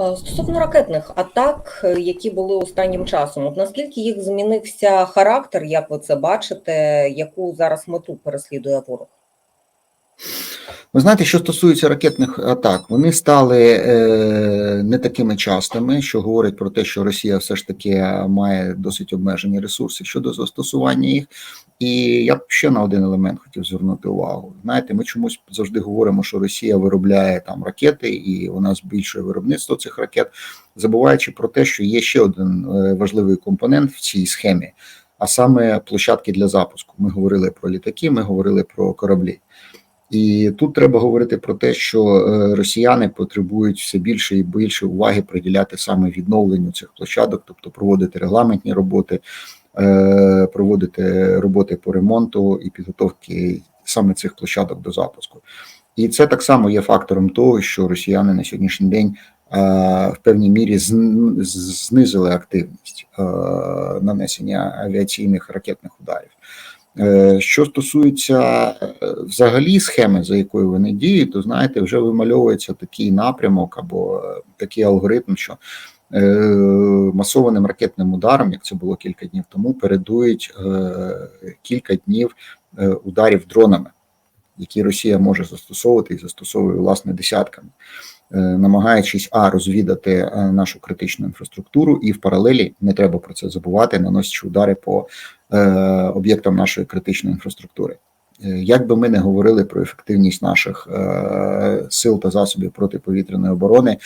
Е, Стосовно ракетних атак, е, які були останнім часом, от наскільки їх змінився характер, як ви це бачите, яку зараз мету переслідує ворог? Ви знаєте, що стосується ракетних атак, вони стали е, не такими частими, що говорить про те, що Росія все ж таки має досить обмежені ресурси щодо застосування їх. І я б ще на один елемент хотів звернути увагу. Знаєте, ми чомусь завжди говоримо, що Росія виробляє там ракети, і вона збільшує виробництво цих ракет, забуваючи про те, що є ще один е, важливий компонент в цій схемі, а саме площадки для запуску. Ми говорили про літаки, ми говорили про кораблі. І тут треба говорити про те, що е, росіяни потребують все більше і більше уваги приділяти саме відновленню цих площадок, тобто проводити регламентні роботи, проводити роботи по ремонту і підготовки саме цих площадок до запуску. І це так само є фактором того, що росіяни на сьогоднішній день е, в певній мірі знизили активність нанесення авіаційних ракетних ударів. Е, що стосується е, взагалі схеми, за якою вони діють, то знаєте, вже вимальовується такий напрямок або е, такий алгоритм, що масованим ракетним ударом, як це було кілька днів тому, передують кілька днів ударів дронами, які Росія може застосовувати і застосовує власне десятками. Намагаючись а розвідати нашу критичну інфраструктуру, і в паралелі не треба про це забувати, наносячи удари по Е, об'єктам нашої критичної інфраструктури. Е, як би ми не говорили про ефективність наших е, сил та засобів протиповітряної оборони,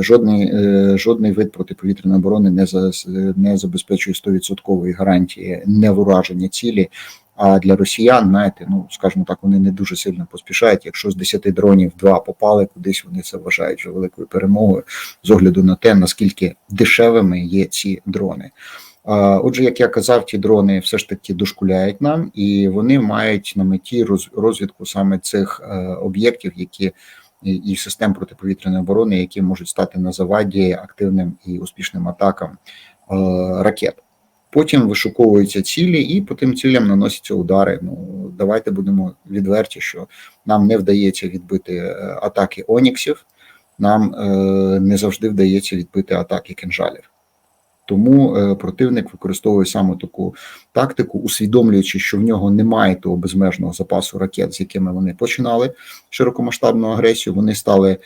жодний жодний вид протиповітряної оборони не за не забезпечує 100% гарантії невураження цілі. А для росіян, знаєте, ну скажімо так, вони не дуже сильно поспішають. Якщо з 10 дронів два попали кудись, вони це вважають великою перемогою з огляду на те, наскільки дешевими є ці дрони. Отже, як я казав, ті дрони все ж таки дошкуляють нам, і вони мають на меті розвідку саме цих е, об'єктів, які і систем протиповітряної оборони, які можуть стати на заваді активним і успішним атакам е, ракет. Потім вишуковуються цілі, і по тим цілям наносяться удари. Ну давайте будемо відверті, що нам не вдається відбити е, атаки Оніксів, нам не завжди вдається відбити атаки кінжалів. Тому е, противник використовує саме таку тактику, усвідомлюючи, що в нього немає того безмежного запасу ракет, з якими вони починали широкомасштабну агресію. Вони стали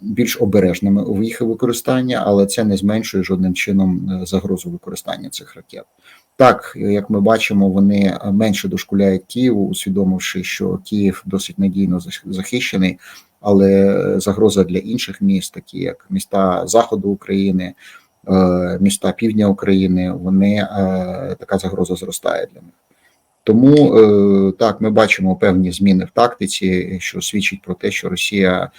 більш обережними у їх використанні, але це не зменшує жодним чином е, загрозу використання цих ракет. Так, як ми бачимо, вони менше дошкуляють Києву, усвідомивши, що Київ досить надійно захищений, але загроза для інших міст, такі як міста Заходу України. Е, міста півдня України, вони е, така загроза зростає для них. Тому е, так ми бачимо певні зміни в тактиці, що свідчить про те, що Росія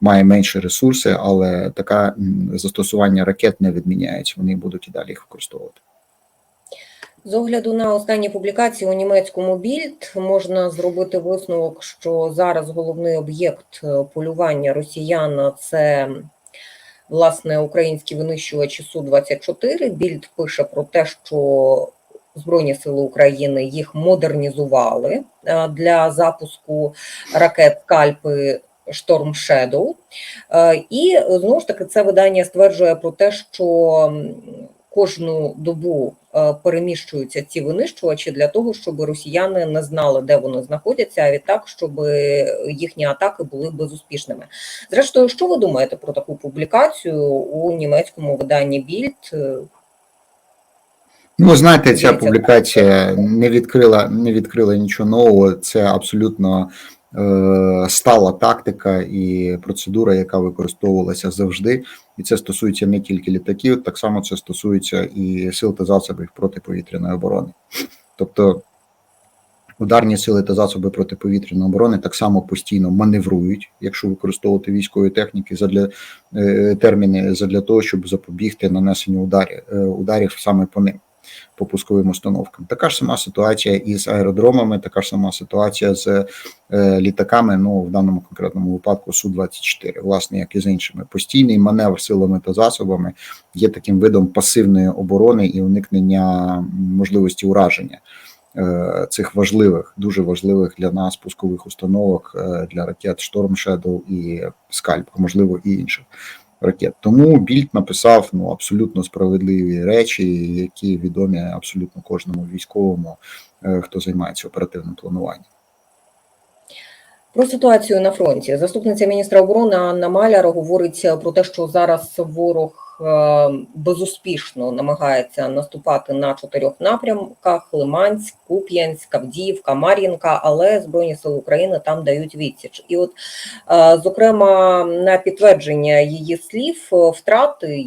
має менше ресурси, але таке застосування ракет не відміняється. Вони будуть і далі їх використовувати. З огляду на останні публікації у німецькому більд можна зробити висновок, що зараз головний об'єкт полювання росіян це власне українські винищувачі су 24 Більд пише про те, що Збройні сили України їх модернізували е, для запуску ракет Кальпи. Шторм Shadow. Е, і знову ж таки це видання стверджує про те, що кожну добу переміщуються ці винищувачі для того, щоб росіяни не знали, де вони знаходяться, а відтак, щоб їхні атаки були безуспішними. Зрештою, що ви думаєте про таку публікацію у німецькому виданні Більд? Ну, знаєте, ця публікація не відкрила не відкрила нічого нового. Це абсолютно Е, стала тактика і процедура, яка використовувалася завжди, і це стосується не тільки літаків, так само це стосується і сил та засобів протиповітряної оборони. Тобто ударні сили та засоби протиповітряної оборони так само постійно маневрують, якщо використовувати військові техніки задля е, терміни задля того, щоб запобігти нанесенню ударів, е, ударів саме по ним по пусковим установкам. Така ж сама ситуація із аеродромами, така ж сама ситуація з е, літаками. Ну в даному конкретному випадку су 24 власне, як і з іншими. Постійний маневр силами та засобами є таким видом пасивної оборони і уникнення можливості ураження. Е, цих важливих, дуже важливих для нас пускових установок е, для ракет Storm Shadow і Скальп, можливо і інших. Ракет. Тому Більд написав ну абсолютно справедливі речі, які відомі абсолютно кожному військовому, е, хто займається оперативним плануванням. Про ситуацію на фронті заступниця міністра оборони Анна Маляр говорить про те, що зараз ворог безуспішно намагається наступати на чотирьох напрямках: Лиманськ, Куп'янськ, Авдіївка, Мар'їнка, але збройні сили України там дають відсіч. І, от, е, зокрема, на підтвердження її слів, е, втрати,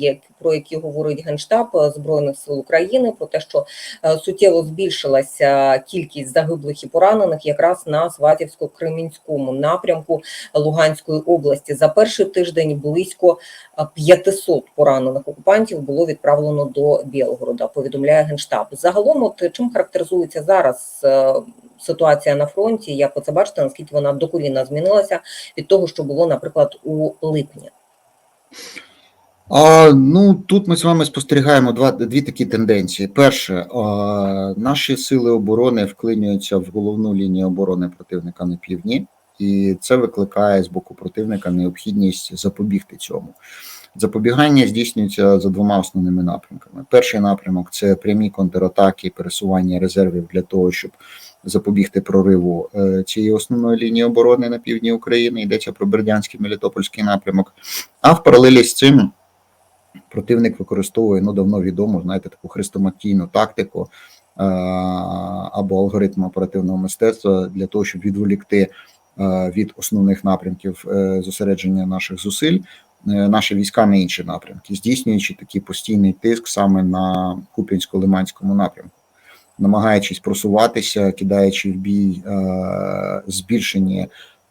про які говорить генштаб збройних сил України, про те, що е, суттєво збільшилася кількість загиблих і поранених якраз на Сватівсько-Кремінському напрямку Луганської області. За перший тиждень близько е, 500 поранених окупантів було відправлено до Білгорода. Повідомляє генштаб. Загалом, от чим характеризується зараз е, ситуація на фронті? Як ви це бачите, наскільки вона докорінно змінилася від того, що було, наприклад, у липні? А, ну тут ми з вами спостерігаємо два дві такі тенденції. Перше, а, наші сили оборони вклинюються в головну лінію оборони противника на півдні, і це викликає з боку противника необхідність запобігти цьому. Запобігання здійснюється за двома основними напрямками. Перший напрямок це прямі контратаки, пересування резервів для того, щоб запобігти прориву е, цієї основної лінії оборони на півдні України. Йдеться про Бердянський Мелітопольський напрямок. А в паралелі з цим противник використовує ну давно відому, знаєте, таку хрестоматійну тактику е, або алгоритм оперативного мистецтва для того, щоб відволікти е, від основних напрямків е, зосередження наших зусиль. Наші війська на інші напрямки, здійснюючи такий постійний тиск саме на Куп'янсько-Лиманському напрямку, намагаючись просуватися, кидаючи в бій збільшені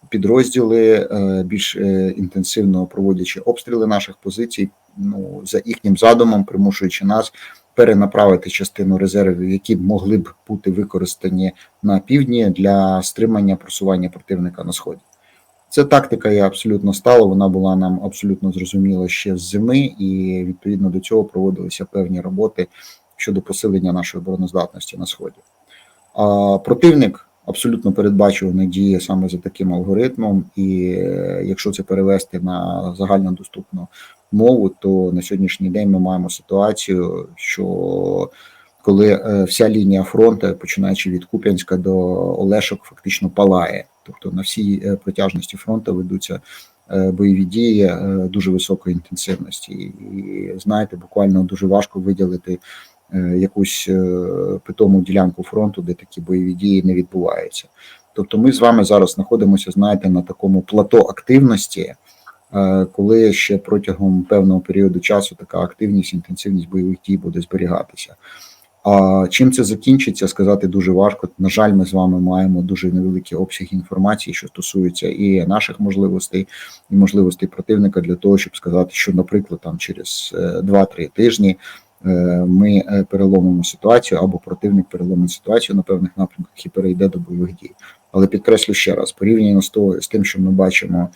підрозділи, більш інтенсивно проводячи обстріли наших позицій, ну за їхнім задумом, примушуючи нас перенаправити частину резервів, які могли б бути використані на півдні для стримання просування противника на сході. Ця тактика є абсолютно стала. Вона була нам абсолютно зрозуміла ще з зими, і відповідно до цього проводилися певні роботи щодо посилення нашої обороноздатності на сході. А противник абсолютно передбачувано діє саме за таким алгоритмом, і е, якщо це перевести на загальнодоступну мову, то на сьогоднішній день ми маємо ситуацію, що коли е, вся лінія фронту, починаючи від Куп'янська до Олешок, фактично палає, тобто на всій е, протяжності фронту ведуться е, бойові дії дуже високої інтенсивності, і знаєте, буквально дуже важко виділити якусь питому ділянку фронту, де такі бойові дії не відбуваються. Тобто, ми з вами зараз знаходимося, знаєте, на такому плато активності, коли ще протягом певного періоду часу така активність, інтенсивність бойових дій буде зберігатися. А чим це закінчиться, сказати дуже важко. На жаль, ми з вами маємо дуже невеликі обсяги інформації, що стосуються і наших можливостей, і можливостей противника для того, щоб сказати, що, наприклад, там через е, 2-3 тижні е, ми е, переломимо ситуацію або противник переломить ситуацію на певних напрямках і перейде до бойових дій. Але підкреслю ще раз, порівняно з того з тим, що ми бачимо,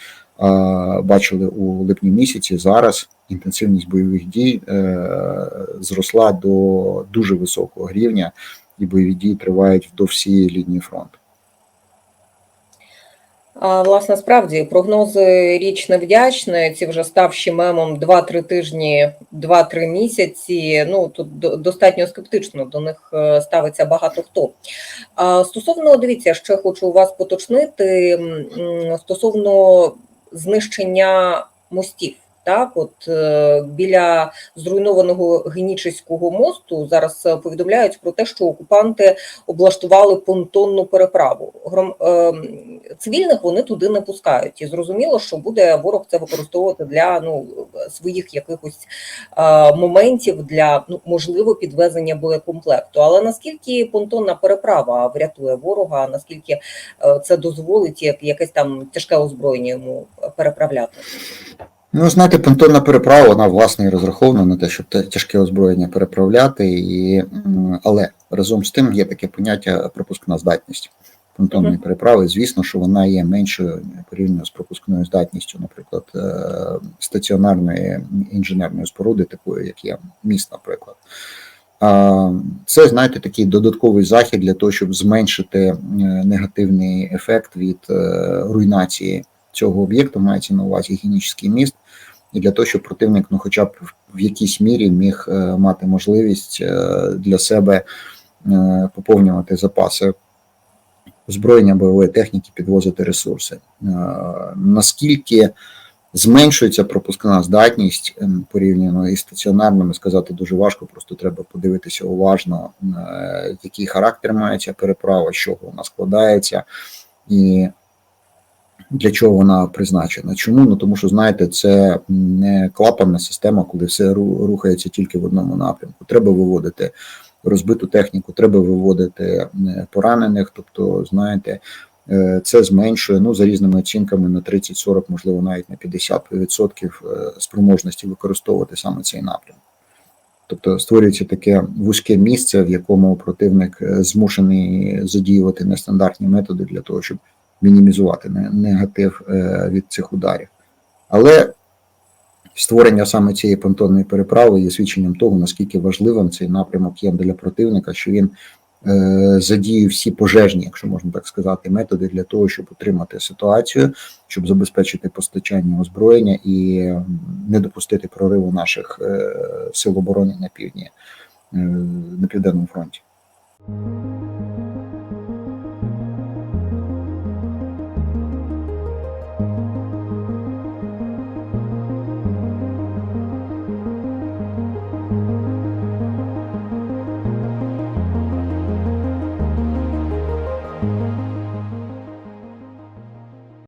бачили у липні місяці, зараз інтенсивність бойових дій е, зросла до дуже високого рівня, і бойові дії тривають до всієї лінії фронту. А, власне, справді прогнози річ невдячна. Ці вже ставші мемом 2-3 тижні, 2-3 місяці. Ну тут достатньо скептично до них е, ставиться багато хто. А стосовно дивіться, ще хочу вас поточнити стосовно знищення мостів. Так, от е, біля зруйнованого Генічеського мосту зараз е, повідомляють про те, що окупанти облаштували понтонну переправу. Гром е, цивільних вони туди не пускають, і зрозуміло, що буде ворог це використовувати для ну своїх якихось моментів для ну можливо підвезення боєкомплекту. Але наскільки понтонна переправа врятує ворога, наскільки це дозволить як якесь там тяжке озброєння йому переправляти? Ну, знаєте, понтонна переправа, вона власне і розрахована на те, щоб тяжке озброєння переправляти, і, але разом з тим є таке поняття пропускна здатність понтонної переправи. Звісно, що вона є меншою порівняно з пропускною здатністю, наприклад, е, стаціонарної інженерної споруди, такої, як є міст, наприклад. Це, знаєте, такий додатковий захід для того, щоб зменшити е, негативний ефект від е, руйнації цього об'єкту, мається на увазі гігієнічний міст, і для того, щоб противник, ну, хоча б в якійсь мірі міг е, мати можливість е, для себе е, поповнювати запаси озброєння бойової техніки, підвозити ресурси. Наскільки зменшується пропускна здатність ем, порівняно із стаціонарними, сказати дуже важко, просто треба подивитися уважно, який характер має ця переправа, з чого вона складається, і для чого вона призначена. Чому? Ну тому що знаєте, це не клапанна система, коли все рухається тільки в одному напрямку. Треба виводити розбиту техніку, треба виводити е, поранених. Тобто, знаєте, е, це зменшує ну за різними оцінками на 30-40, можливо, навіть на 50% е, спроможності використовувати саме цей напрям. Тобто створюється таке вузьке місце, в якому противник змушений задіювати нестандартні методи для того, щоб мінімізувати негатив е, від цих ударів. Але створення саме цієї понтонної переправи є свідченням того, наскільки важливим цей напрямок є для противника, що він е, задіює всі пожежні, якщо можна так сказати, методи для того, щоб утримати ситуацію, щоб забезпечити постачання озброєння і не допустити прориву наших е, сил оборони на півдні, на південному фронті.